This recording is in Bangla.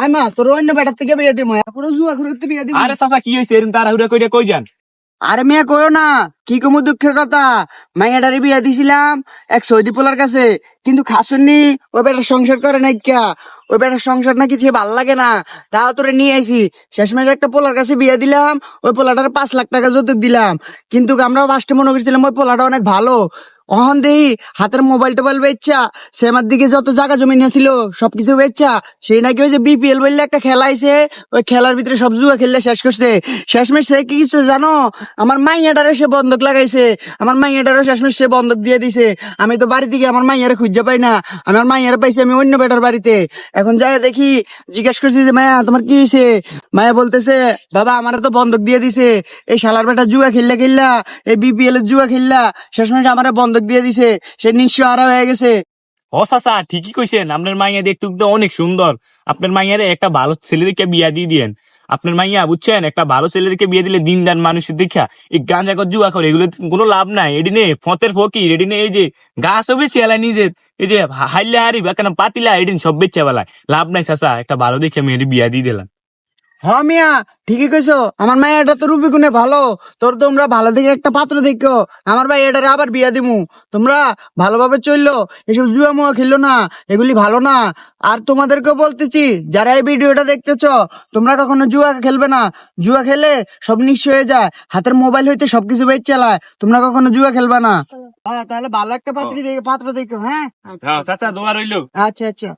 আয় মা তোর অন্য বেটার থেকে বিয়ে দিব পুরো জুয়া ঘুরতে বিয়ে দিব। আরে চাচা কি হয়েছে এরকম তাড়াহুড়া কইরা কই যান? আরে মেয়ে কয়ো না কি কমু দুঃখের কথা। মাইয়াটারে বিয়ে দিছিলাম এক সৌদি পোলার কাছে কিন্তু খাসুননি ওই বেটার সংসার করে নাই কিয়া। ওই বেটার সংসার নাকি সে ভালো লাগে না তাও তোরে নিয়ে আইছি। শেষমেশ একটা পোলার কাছে বিয়ে দিলাম ওই পোলাটার পাঁচ লাখ টাকা যৌতুক দিলাম। কিন্তু আমরাও ফার্স্টে মনে করছিলাম ওই পোলাটা অনেক ভালো অহন দেই, হাতের মোবাইল টোবাইল বেচছা সে আমার দিকে যত জায়গা জমি ছিল সবকিছু বেচছা সেই নাকি ওই যে বিপিএল বললে একটা খেলা আইছে ওই খেলার ভিতরে সব জুয়া খেললে শেষ করছে। শেষমেশ সে কি কিছু জানো? আমার মাইয়াটারে সে বন্ধক লাগাইছে। আমার মাইয়াটারও শেষমেশ সে বন্ধক দিয়ে দিছে। আমি তো বাড়ি থেকে আমার মাইয়ারে খুঁজে পাই না। আমার মাইয়ারে পাইছি আমি অন্য বেটার বাড়িতে। এখন যাই দেখি, জিজ্ঞেস করছি যে, মায়া, তোমার কি হয়েছে? মায়া বলতেছে, বাবা, আমার তো বন্ধক দিয়ে দিছে। এই শালার বেটা জুয়া খেললা খেললা, এই বিপিএল এর জুয়া খেললা, শেষমেশ আমার বন্ধক দিয়ে দিছে, সে নিঃস্ব হারা হয়ে গেছে। ও চাচা, ঠিকই কইছেন। আপনার মাইয়া দেখতে তো অনেক সুন্দর। আপনার মাইয়ারে একটা ভালো ছেলেদেরকে বিয়া দিয়ে দিয়েন। আপনার মাইয়া, বুঝছেন, একটা ভালো ছেলেদেরকে বিয়ে দিলে দিন দান মানুষের দেখা। এই গাঁজা কর, জুয়া করে, এগুলো কোনো লাভ নাই। এটি নে, ফতের ফকির এটি নে, এই যে গাছ হবে চেলা নিজে। এই যে হাইলে হারি বা কেন পাতিলা এদিন সব বেচা বেলায় লাভ নাই চাচা, একটা ভালো দেখে মেয়ের বিয়া দিয়ে দিলাম। হ মিয়া ঠিকই কইছো। আমার মাইয়াটা তো রূপে গুণে ভালো। তোর তোমরা ভালো দেখে একটা পাত্র দেখো। আমার ভাই এটারে আবার বিয়া দিমু। তোমরা ভালোভাবে চলল। এসব জুয়া মুয়া খেললো না। এগুলি ভালো না। আর তোমাদেরকেও বলতেছি যারা এই ভিডিওটা দেখতেছ তোমরা কখনো জুয়া খেলবে না। জুয়া খেলে সব নিঃস্ব হয়ে যায়। হাতের মোবাইল হইতে সবকিছু বেচ চালায়। তোমরা কখনো জুয়া খেলবে না। তাহলে ভালো একটা পাত্রী দেখে পাত্র দেখো হ্যাঁ? হ্যাঁ চাচা আচ্ছা আচ্ছা।